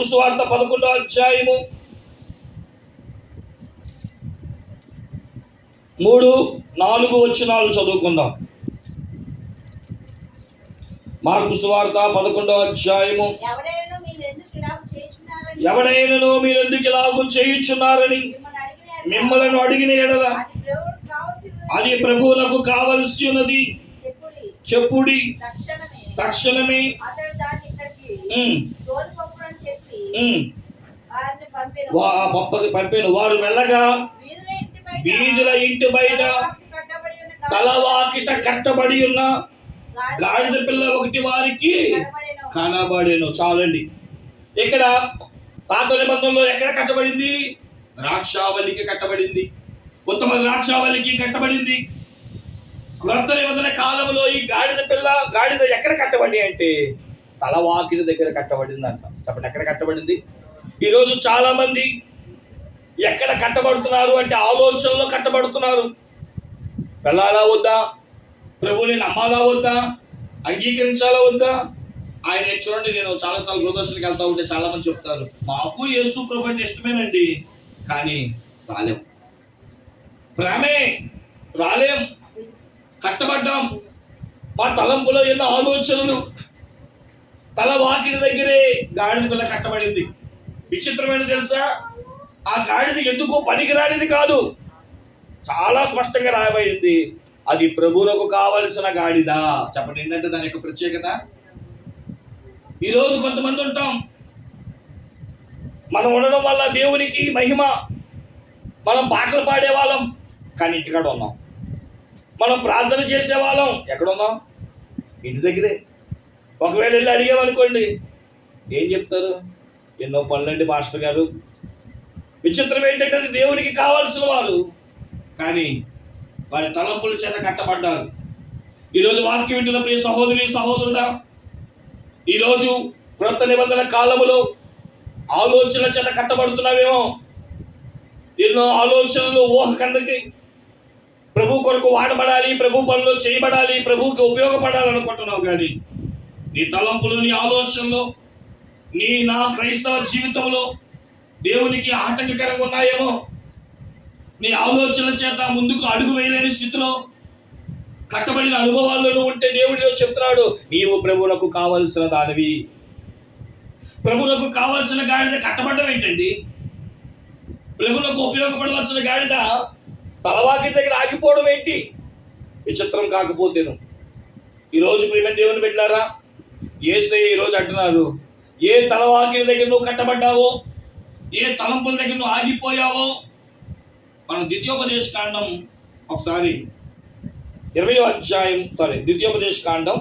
మార్పు సువార్త పదకొండో అధ్యాయము మూడు నాలుగు వచ్చినాలు చదువుకుందాం. మార్పు సువార్త పదకొండో అధ్యాయము. ఎవడైనను మీరెందుకు ఇలాగూ చేయుచున్నారని? మిమ్మల్ని అడిగిన ఎడల అది ప్రభువులకు కావలసి ఉన్నది. చెప్పుడి. చెప్పుడి. తక్షణమే. వారిని పంపిన వారు వెళ్ళగా వీధుల ఇంటి బయట తలవాకిట కట్టబడి ఉన్న గాడిద పిల్ల ఒకటి వారికి కనబడెను. చాలండి. ఇక్కడ పాత నిబంధనలో ఎక్కడ కట్టబడింది? ద్రాక్షావల్లికి కట్టబడింది. ఉత్తమ ద్రాక్షావల్లికి కట్టబడింది. క్రొత్త నిబంధన కాలంలో ఈ గాడిద పిల్ల గాడిద ఎక్కడ కట్టబడి అంటే తలవాకిడి దగ్గర కట్టబడింది కాబట్టి ఎక్కడ కట్టబడింది? ఈరోజు చాలామంది ఎక్కడ కట్టబడుతున్నారు అంటే ఆలోచనలో కట్టబడుతున్నారు. వెళ్ళాలా వద్దా? ప్రభుని నమ్మాలా వద్దా? అంగీకరించాలా వద్దా? ఆయన చూడండి నేను చాలాసార్లు ప్రదర్శనకి వెళ్తా ఉంటే చాలామంది చెప్తారు మాకు యేసు ప్రభు అంటే ఇష్టమేనండి కానీ రాలేం. ప్రేమే రాలేం. కట్టబడ్డాం. మా తలంపులో ఎన్నో ఆలోచనలు తల వాకిడి దగ్గరే గాడిద పిల్ల కట్టబడింది. విచిత్రమైన తెలుసా? ఆ గాడిద ఎందుకు పనికిరానిది కాదు? చాలా స్పష్టంగా రాయబడింది. అది ప్రభువులకు కావలసిన గాడిద. చెప్పండి ఏంటంటే దాని యొక్క ప్రత్యేకత? ఈరోజు కొంతమంది ఉంటాం. మనం ఉండడం వల్ల దేవునికి మహిమ. మనం పాటలు పాడేవాళ్ళం కానీ ఇంటికాడ ఉన్నాం. మనం ప్రార్థన చేసేవాళ్ళం ఎక్కడ ఉన్నాం? ఇంటి దగ్గరే. ఒకవేళ వెళ్ళి అడిగామనుకోండి ఏం చెప్తారు? ఎన్నో పనులండి మాస్టర్ గారు. విచిత్రం ఏంటంటే అది దేవునికి కావాల్సిన వారు. కానీ వారి తలంపుల చేత కట్టబడ్డారు. ఈరోజు వాక్యం వింటున్న ప్రియ సహోదరి సహోదరుడా ఈరోజు క్రొత్త నిబంధన కాలములో ఆలోచనల చేత కట్టబడుతున్నావేమో? ఎన్నో ఆలోచనలు ఊహ కందకి ప్రభు కొరకు వాడబడాలి ప్రభు పనులు చేయబడాలి ప్రభువుకి ఉపయోగపడాలనుకుంటున్నావు కానీ నీ తలంపులు నీ ఆలోచనలో నీ నా క్రైస్తవ జీవితంలో దేవునికి ఆటంకకరంగా ఉన్నాయేమో నీ ఆలోచనల చేత ముందుకు అడుగు వేయలేని స్థితిలో కట్టబడిన అనుభవాల్లో ఉంటే దేవుడిలో చెప్తున్నాడు నీవు ప్రభువులకు కావలసిన దానివి. ప్రభువులకు కావలసిన గాడిద కట్టబడడం ఏంటండి? ప్రభువులకు ఉపయోగపడవలసిన గాడిద తలవాకి దగ్గర ఆగిపోవడం ఏంటి? విచిత్రం కాకపోతేను. ఈరోజు ప్రేమ దేవుని పెట్టారా ఏసై ఈరోజు అంటున్నారు ఏ తలవాకిల దగ్గర నువ్వు కట్టబడ్డావో ఏ తలంపుల దగ్గర నువ్వు ఆగిపోయావో? మనం ద్వితీయోపదేశ కాండం ఒకసారి ఇరవై అధ్యాయం సారీ ద్వితీయోపదేశ కాండం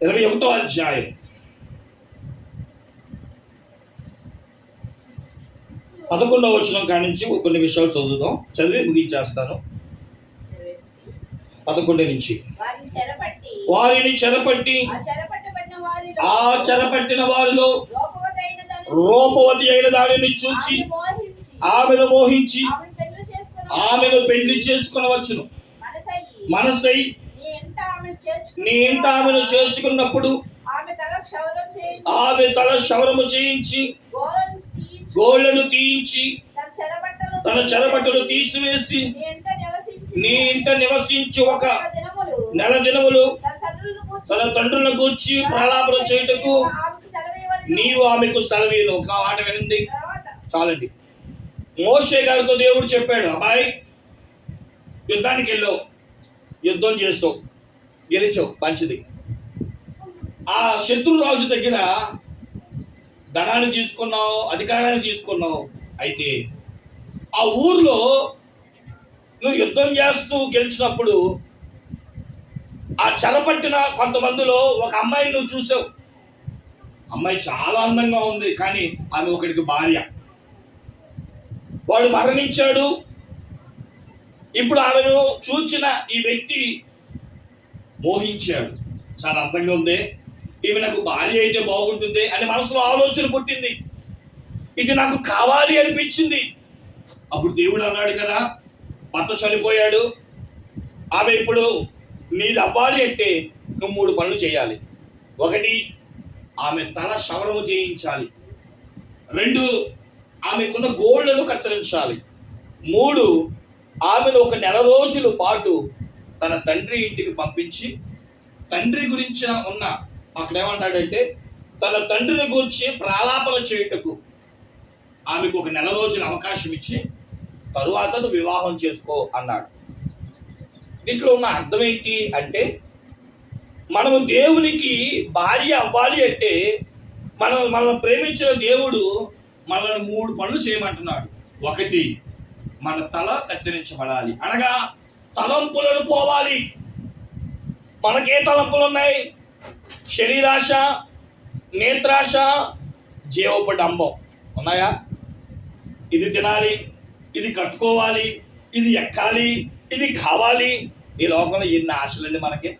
ఇరవై ఒకటో అధ్యాయం పదకొండవ వచనం కాడి నుంచి కొన్ని విషయాలు చదువుదాం. చదివి ముగించేస్తాను. పదకొండు నుంచి. వారిని చెరపట్టి. ఆ చెరపట్టిన వారిలో రూపవతి అయిన దానిని చూచి. ఆమెను మోహించి. ఆమెను పెళ్ళి చేసుకునవచ్చును మనసై నీ ఇంట ఆమెను చేర్చుకున్నప్పుడు ఆమె తల శవరము చేయించి. గోళ్ళను తీయించి. తన చెరబట్టలు తీసివేసి నీ ఇంట నివసించి. ఒక నెల దినములు. తన తండ్రులను కూర్చి తన తండ్రుల గూర్చి ప్రలాపన చేయుటకు. నీవు ఆమెకు సెలవీను ఒక మాట వినండి. చాలండి. మోషే గారితో దేవుడు చెప్పాడు అబ్బాయి యుద్ధానికి వెళ్ళావు యుద్ధం చేస్తావు గెలిచావు మంచిది. ఆ శత్రురాజు దగ్గర ధనాన్ని తీసుకున్నావు అధికారాన్ని తీసుకున్నావు. అయితే ఆ ఊర్లో నువ్వు యుద్ధం చేస్తూ గెలిచినప్పుడు ఆ చెరపట్టిన కొంతమందిలో ఒక అమ్మాయిని నువ్వు చూసావు. అమ్మాయి చాలా అందంగా ఉంది కానీ ఆమె ఒకడికి భార్య. వాడు మరణించాడు ఇప్పుడు ఆమెను చూచిన ఈ వ్యక్తి మోహించాడు. చాలా అందంగా ఉంది. ఈమె నాకు భార్య అయితే బాగుంటుంది అని మనసులో ఆలోచన పుట్టింది. ఇది నాకు కావాలి అనిపించింది. అప్పుడు దేవుడు అన్నాడు కదా భర్త చనిపోయాడు. ఆమె ఇప్పుడు నీది అవ్వాలి అంటే నువ్వు మూడు పనులు చేయాలి. ఒకటి ఆమె తల శవరము చేయించాలి. రెండు ఆమెకున్న గోళ్ళను కత్తిరించాలి. మూడు ఆమెను ఒక నెల రోజుల పాటు తన తండ్రి ఇంటికి పంపించి తండ్రి గురించి ఉన్న అక్కడ ఏమంటాడంటే తన తండ్రిని గురించి ప్రాలాపన చేయుటకు ఆమెకు ఒక నెల రోజుల అవకాశం ఇచ్చి తరువాత నువ్వు వివాహం చేసుకో అన్నాడు. దీంట్లో ఉన్న అర్థం ఏంటి అంటే మనము దేవునికి భార్య అవ్వాలి అంటే మనం మనం ప్రేమించిన దేవుడు మనల్ని మూడు పనులు చేయమంటున్నాడు. ఒకటి మన తల కత్తిరించబడాలి. అనగా తలంపులను పోవాలి. మనకే తలంపులు ఉన్నాయి శరీరాశ నేత్రాశ జీవోపడంబం. ఉన్నాయా? ఇది తినాలి ఇది కట్టుకోవాలి ఇది ఎక్కాలి ఇది కావాలి. ఈ లోకంలో ఎన్ని ఆశలండి మనకి?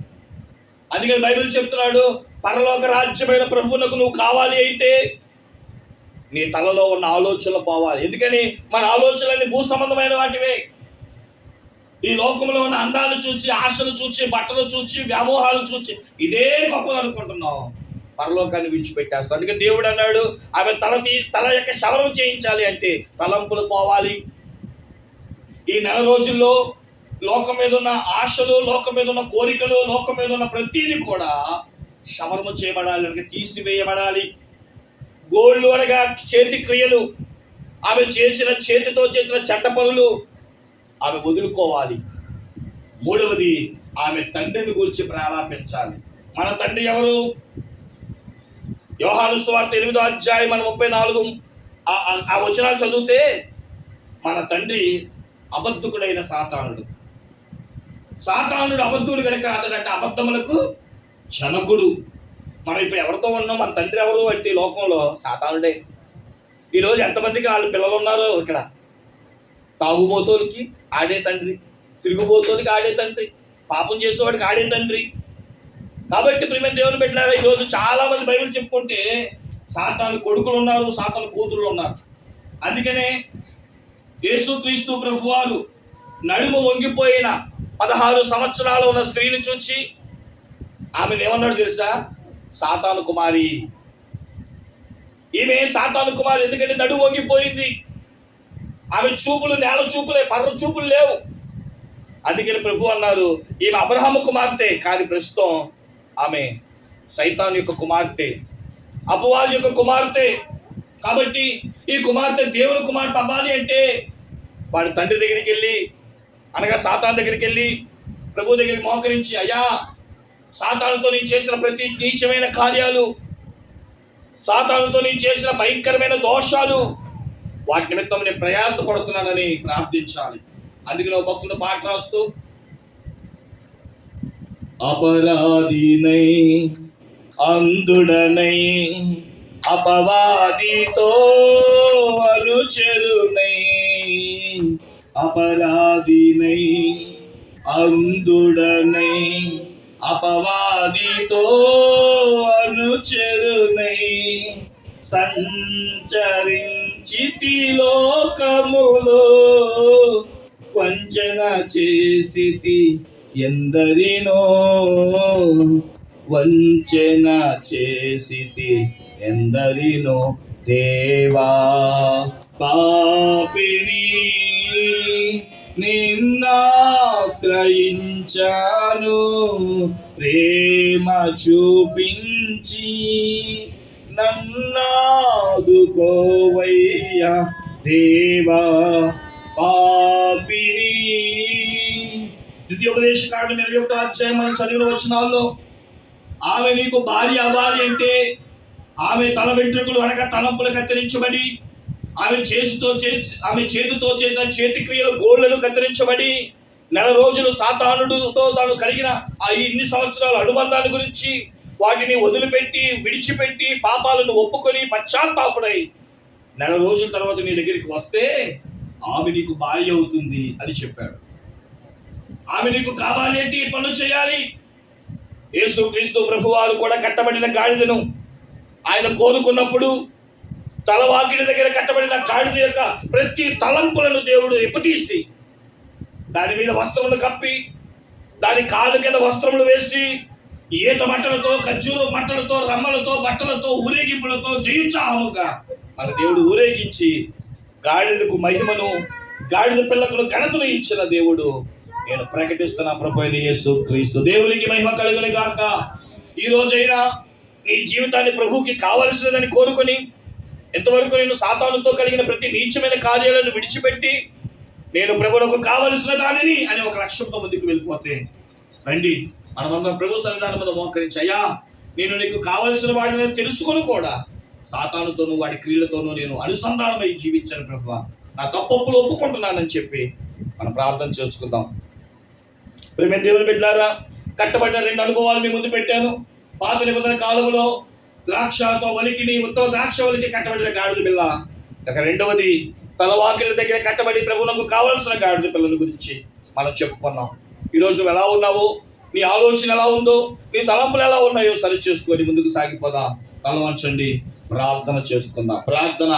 అందుకని బైబిల్ చెప్తున్నాడు పరలోక రాజ్యమైన ప్రభువునకు నువ్వు కావాలి అయితే నీ తలలో ఉన్న ఆలోచనలు పోవాలి. ఎందుకని? మన ఆలోచనలన్నీ భూ సంబంధమైన వాటివే. ఈ లోకంలో ఉన్న అందాలు చూసి ఆశలు చూసి బట్టలు చూసి వ్యామోహాలు చూసి ఇదే గొప్పది అనుకుంటున్నాం. పరలోకాన్ని విడిచిపెట్టేస్తాం. అందుకే దేవుడు అన్నాడు ఆమె తల తీ తల యొక్క శవరం చేయించాలి అంటే తలంపులు పోవాలి. ఈ నెల రోజుల్లో లోకం మీద ఉన్న ఆశలు లోకం మీద ఉన్న కోరికలు లోకం మీద ఉన్న ప్రతీది కూడా శవరము చేయబడాలి తీసివేయబడాలి. గోళ్ళు అనగా చేతి క్రియలు. ఆమె చేసిన చేతితో చేసిన చెడ్డ పనులు ఆమె వదులుకోవాలి. మూడవది ఆమె తండ్రిని గురించి ప్రారంభించాలి మన తండ్రి ఎవరు? యోహాను స్వార్థ ఎనిమిదో అధ్యాయం మన ముప్పై నాలుగు. ఆ- ఆ వచనాలు చదివితే మన తండ్రి అబద్ధకుడైన సాతానుడు. సాతానుడు అబద్ధుడు కనుక అతడంటే అబద్ధములకు జనకుడు. మనం ఇప్పుడు ఎవరితో ఉన్నాం? మన తండ్రి ఎవరు అంటే లోకంలో? సాతానుడే. ఈరోజు ఎంతమందికి వాళ్ళ పిల్లలు ఉన్నారో ఇక్కడ? తాగుబోతోలకి ఆడే తండ్రి. తిరుగుబోతోలకి ఆడే తండ్రి. పాపం చేసేవాడికి ఆడే తండ్రి. కాబట్టి ప్రేమ దేవుని పెట్టినారా ఈరోజు చాలా మంది బైబిల్ చెప్పుకుంటే సాతాను కొడుకులు ఉన్నారు సాతాను కూతుళ్ళు ఉన్నారు. అందుకనే యేసుక్రీస్తు ప్రభువారు నడుము వంగిపోయిన పదహారు సంవత్సరాలు ఉన్న స్త్రీని చూచి ఆమెను ఏమన్నాడు తెలుసా? సాతాను కుమారి. ఈమె సాతాను కుమారి ఎందుకంటే నడు వంగిపోయింది. ఆమె చూపులు నేల చూపులే పర్ర చూపులు లేవు. అందుకని ప్రభు అన్నారు ఈమె అబ్రహాము కుమార్తె కానీ ప్రస్తుతం ఆమె సైతాన్ యొక్క కుమార్తె అపవాది యొక్క కుమార్తె. కాబట్టి ఈ కుమార్తె దేవుని కుమార్తె అవ్వాలి అంటే వాడి తండ్రి దగ్గరికి వెళ్ళి అనగా సాతాన్ దగ్గరికి వెళ్ళి ప్రభు దగ్గరికి మోకరించి అయ్యా సాతానుతో నేను చేసిన ప్రతి నీచమైన కార్యాలు సాతానుతో నేను చేసిన భయంకరమైన దోషాలు వాటి నిమిత్తం నేను ప్రయాసపడుతున్నానని ప్రార్థించాలి. అందుకే నువ్వు భక్తుడు పాట రాస్తూ అపరాధినై అందుడనై అపవాదితో అనుచరునై అపరాధినై అందుడనై అపవాదితో అనుచరునై సంచరించితి లోకములో వంచన చేసితి ఎందరినో వంచన చేసితి ఎందరినో దేవా పాపిని ఆశ్రయించాను ప్రేమ చూపించి నన్నాదుకోవయ్యా దేవా పాపిని. ద్వితీయోపదేశ కాండం ఇరవై ఒకటో అధ్యాయం మనం చదివిన వచనాల్లో ఆమె నీకు భార్య అవ్వాలి అంటే ఆమె తల వెంట్రుకలు అనగా తలంపులు కత్తిరించబడి ఆమె చేతితో చేసి ఆమె చేతితో చేసిన చేతి క్రియలు గోళ్ళను కత్తిరించబడి నెల రోజులు సాతానుడితో తాను కలిగిన ఆ ఇన్ని సంవత్సరాల అనుబంధాన్ని గురించి వాటిని వదిలిపెట్టి విడిచిపెట్టి పాపాలను ఒప్పుకొని పశ్చాత్తాపుడై నెల రోజుల తర్వాత నీ దగ్గరికి వస్తే ఆమె నీకు భార్య అవుతుంది అని చెప్పాడు. ఆమె నీకు కావాలి అంటే పనులు చేయాలి. ప్రభు ప్రభువారు కూడా కట్టబడిన గాడిదను ఆయన కోరుకున్నప్పుడు తలవాకిడి దగ్గర కట్టబడిన గాడిద యొక్క ప్రతి తలంపులను దేవుడు ఎప్పుతీసి దాని మీద వస్త్రములు కప్పి దాని కాలు కింద వస్త్రములు వేసి ఈత మట్టలతో ఖర్జూర మట్టలతో రమ్మలతో బట్టలతో ఊరేగింపులతో జయించాహముగా మన దేవుడు ఊరేగించి గాడిదకు మహిమను గాడిద పిల్లకును ఘనతను ఇచ్చిన దేవుడు. నేను ప్రకటిస్తున్న ప్రభు యేసు క్రీస్తు దేవునికి మహిమ కలుగుని గాక. ఈ రోజైనా నీ జీవితాన్ని ప్రభువుకి కావలసినదని కోరుకొని ఎంతవరకు నేను సాతానుతో కలిగిన ప్రతి నీచమైన కార్యాలను విడిచిపెట్టి నేను ప్రభులకు కావలసిన దానిని అని ఒక లక్ష్యంతో ముందుకు వెళ్ళిపోతే రండి. మనమందరం ప్రభు సన్నిధానం మీద మోకరించి అయ్యా నేను నీకు కావలసిన వాటిని తెలుసుకొని కూడా సాతానుతోనూ వాడి క్రియలతోనూ నేను అనుసంధానమై జీవించాను ప్రభు నా తప్పప్పులు ఒప్పుకుంటున్నానని చెప్పి మనం ప్రార్థన చేసుకుందాం. ప్రేమ దేవుని బిడ్డారా కట్టబడిన రెండు అనుభవాలు మీ ముందు పెట్టాను. పాత నిబంధన కాలంలో ద్రాక్షతో వలికిని ఉత్తమ ద్రాక్ష వలికి కట్టబడిన గాడిద పిల్ల. ఇక రెండవది తలవాకిల దగ్గర కట్టబడి ప్రభువులకు కావలసిన గాడిద పిల్లల గురించి మనం చెప్పుకున్నాం. ఈరోజు నువ్వు ఎలా ఉన్నావు నీ ఆలోచన ఎలా ఉందో నీ తలంపులు ఎలా ఉన్నాయో సరి చేసుకొని ముందుకు సాగిపోదాం. తలవంచండి ప్రార్థన చేసుకుందాం. ప్రార్థన.